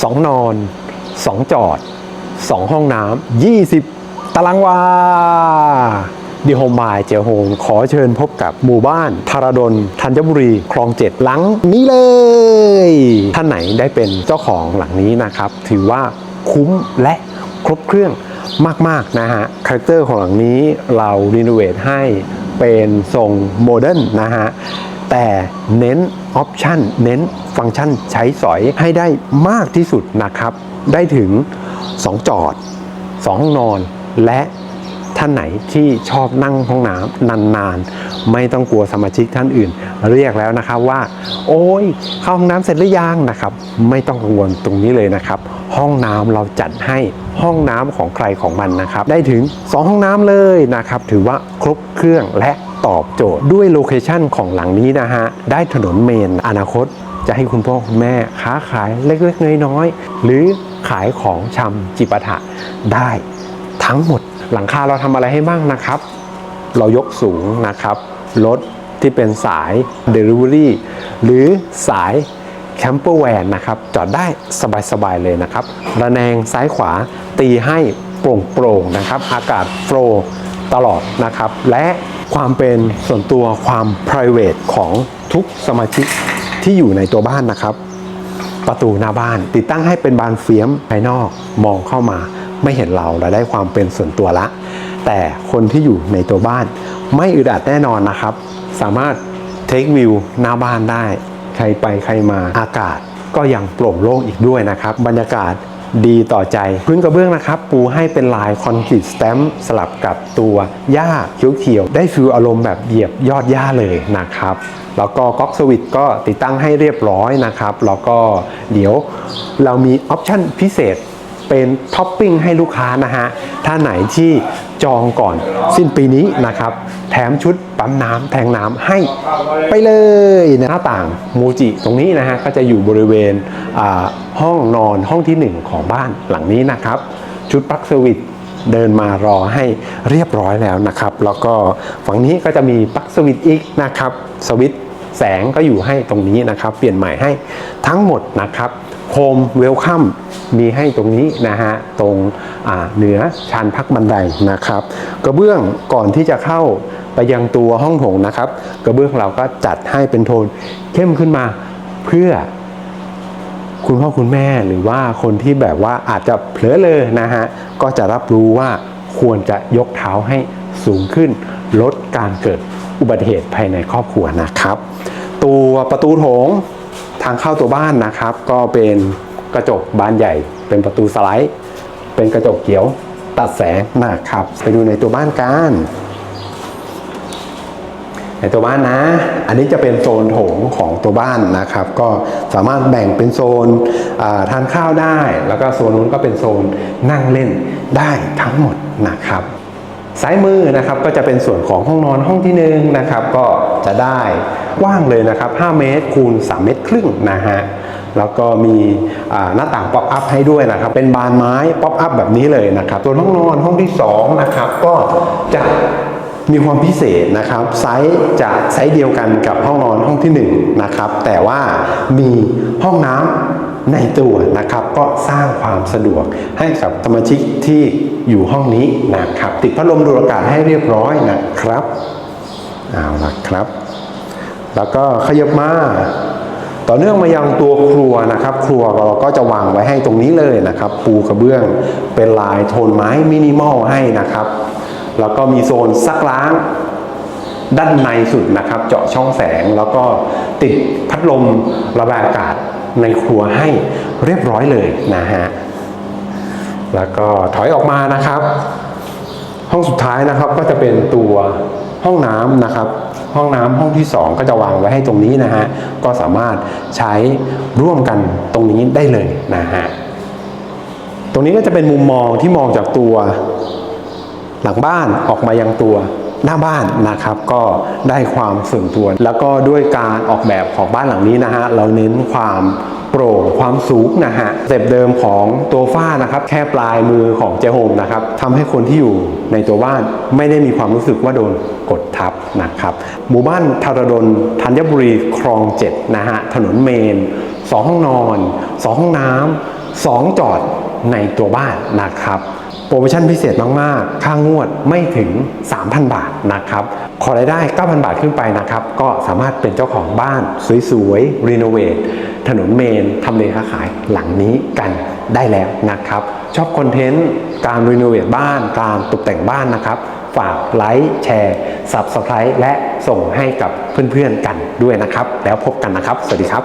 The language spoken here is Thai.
2 นอน 2 จอด 2 ห้องน้ำ20 ตารางวาดีโฮมายเจโฮมขอเชิญพบกับหมู่บ้านธารดลธัญบุรีคลองเจ็ดหลังนี้เลย ท่านไหนได้เป็นเจ้าของหลังนี้นะครับ ถือว่าคุ้มและครบเครื่องมาก ๆ นะฮะ คาแรคเตอร์ของหลังนี้เรารีโนเวทให้เป็นทรงโมเดิร์นนะฮะ แต่เน้นออปชันเน้นฟังก์ชันใช้สอยให้ได้มากที่สุดนะครับ ได้ถึง 2 จอด 2 ห้องนอน และท่านไหนที่ชอบนั่งห้องน้ำนานๆ ไม่ต้องกลัวสมาชิกท่านอื่น เรียกแล้วนะครับว่า โอ้ยเข้าห้องน้ำเสร็จหรือยังนะครับ ไม่ต้องกังวลตรงนี้เลยนะครับ ห้องน้ำเราจัดให้ห้องน้ำของใครของมันนะครับ ได้ถึง 2 ห้องน้ำเลยนะครับ ถือว่าครบเครื่องและ ตอบโจทย์ด้วยโลเคชันของหลังนี้นะฮะ ได้ถนนเมนอนาคตจะให้คุณพ่อคุณแม่ค้าขายเล็กๆน้อยๆหรือขายของชำจิปาถะได้ทั้งหมดหลังคาเราทำอะไรให้บ้างนะครับ เรายกสูงนะครับรถที่เป็นสาย Delivery หรือสายแคมเปอร์แวนนะครับ จอดได้สบายๆเลยนะครับ ระแนงซ้ายขวาตีให้โปร่งๆนะครับ อากาศโฟลตลอดนะครับ และ ความเป็นส่วนตัวความ p r i v a t ของทุกสมาชิกที่อยู่ในตัวบ้านนะครับ ประตูหน้าบ้านติดตั้งให้เป็นบานเฟียมภายนอกมองเข้ามา ไม่เห็นเราเราได้ความเป็นส่วนตัวละ แต่คนที่อยู่ในตัวบ้าน ไม่อึดอัดแน่นอนนะครับ สามารถเทควิวหน้าบ้านได้ ใครไปใครมาอากาศก็ยังโปร่งโล่งอีกด้วยนะครับ บรรยากาศ ดีต่อใจ พื้นกระเบื้องนะครับ ปูให้เป็นลายคอนกรีตสแตมป์สลับกับตัวหญ้าเขียวๆได้ฟิลอารมณ์แบบเหยียบยอดหญ้าเลยนะครับ แล้วก็ก๊อกสวิตช์ก็ติดตั้งให้เรียบร้อยนะครับ แล้วก็เดี๋ยวเรามีออปชั่นพิเศษ เป็นท็อปปิ้งให้ลูกค้านะฮะถ้าไหนที่จองก่อนสิ้นปีนี้นะครับ แถมชุดปั๊มน้ำแทงน้ำให้ไปเลยนะหน้าต่างมูจิตรงนี้นะฮะก็จะอยู่บริเวณห้องนอนห้องทีหนึ่1 ของบ้านหลังนี้นะครับ ชุดปลั๊กสวิต์เดินมารอให้เรียบร้อยแล้วนะครับ แล้วก็ฝั่งนี้ก็จะมีปลั๊กสวิต์อีกนะครับ สวิตแสงก็อยู่ให้ตรงนี้นะครับ เปลี่ยนใหม่ให้ทั้งหมดนะครับ โฮมเวลคัมมีให้ตรงนี้นะฮะตรงเหนือชานพักบันไดนะครับ กระเบื้องก่อนที่จะเข้าไปยังตัวห้องโถงนะครับ กระเบื้องเราก็จัดให้เป็นโทนเข้มขึ้นมาเพื่อคุณพ่อคุณแม่หรือว่าคนที่แบบว่าอาจจะเผลอเลยนะฮะก็จะรับรู้ว่าควรจะยกเท้าให้สูงขึ้น ลดการเกิดอุบัติเหตุภายในครอบครัวนะครับ ตัวประตูโถง ทางเข้าตัวบ้านนะครับ ก็เป็นกระจกบานใหญ่ เป็นประตูสไลด์ เป็นกระจกเขียวตัดแสงนะครับ ไปดูในตัวบ้านกันในตัวบ้านนะ อันนี้จะเป็นโซนโถงของตัวบ้านนะครับ ก็สามารถแบ่งเป็นโซนทานข้าวได้ แล้วก็โซนนู้นก็เป็นโซนนั่งเล่นได้ทั้งหมดนะครับ ซ้ายมือนะครับก็จะเป็นส่วนของห้องนอนห้องที่หนึ่งนะครับก็จะได้กว้างเลยนะครับ 5 เมตรคูณ 3 เมตรครึ่งนะฮะแล้วก็มีหน้าต่างป๊อปอัพให้ด้วยนะครับ เป็นบานไม้ป๊อปอัพแบบนี้เลยนะครับส่วนห้องนอนห้องที่สองนะครับก็จะมีความพิเศษนะครับไซส์จะไซส์เดียวกันกับห้องนอนห้องที่1นะครับแต่ว่ามีห้องน้ำ ในตัวนะครับ ก็สร้างความสะดวกให้กับสมาชิกที่อยู่ห้องนี้นะครับ ติดพัดลมดูดอากาศให้เรียบร้อยนะครับเอาละครับ แล้วก็ขยับมาต่อเนื่องมายังตัวครัวนะครับ ครัวเราก็จะวางไว้ให้ตรงนี้เลยนะครับ ปูกระเบื้องเป็นลายโทนไม้มินิมอลให้นะครับ แล้วก็มีโซนซักล้างด้านในสุดนะครับ เจาะช่องแสงแล้วก็ติดพัดลมระบายอากาศ ในครัวให้เรียบร้อยเลยนะฮะ แล้วก็ถอยออกมานะครับ ห้องสุดท้ายนะครับก็จะเป็นตัวห้องน้ำนะครับ ห้องน้ำห้องที่ 2 ก็จะวางไว้ให้ตรงนี้นะฮะ ก็สามารถใช้ร่วมกันตรงนี้ได้เลยนะฮะ ตรงนี้ก็จะเป็นมุมมองที่มองจากตัวหลังบ้านออกมายังตัว หน้าบ้านนะครับ ก็ได้ความส่วนตัว แล้วก็ด้วยการออกแบบของบ้านหลังนี้นะฮะเราเน้นความโปร่งความสูงนะฮะเต็ปเดิมของตัวฝ้านะครับ แค่ปลายมือของเจโฮมนะครับทำให้คนที่อยู่ในตัวบ้านไม่ได้มีความรู้สึกว่าโดนกดทับนะครับ หมู่บ้านธารดลธัญบุรีคลองเจ็ดนะฮะถนนเมน2ห้องนอน2ห้องน้ำ2จอดในตัวบ้านนะครับ โปรโมชั่นพิเศษมาก ๆ ค่างวดไม่ถึง 3,000 บาทนะครับ ขอรายได้ 9,000 บาทขึ้นไปนะครับ ก็สามารถเป็นเจ้าของบ้านสวยๆ รีโนเวท ถนนเมน ทำเลค้าขายหลังนี้กันได้แล้วนะครับ ชอบคอนเทนต์การรีโนเวทบ้าน การตกแต่งบ้านนะครับ ฝากไลค์แชร์ Subscribe และส่งให้กับเพื่อน ๆ กันด้วยนะครับ แล้วพบกันนะครับ สวัสดีครับ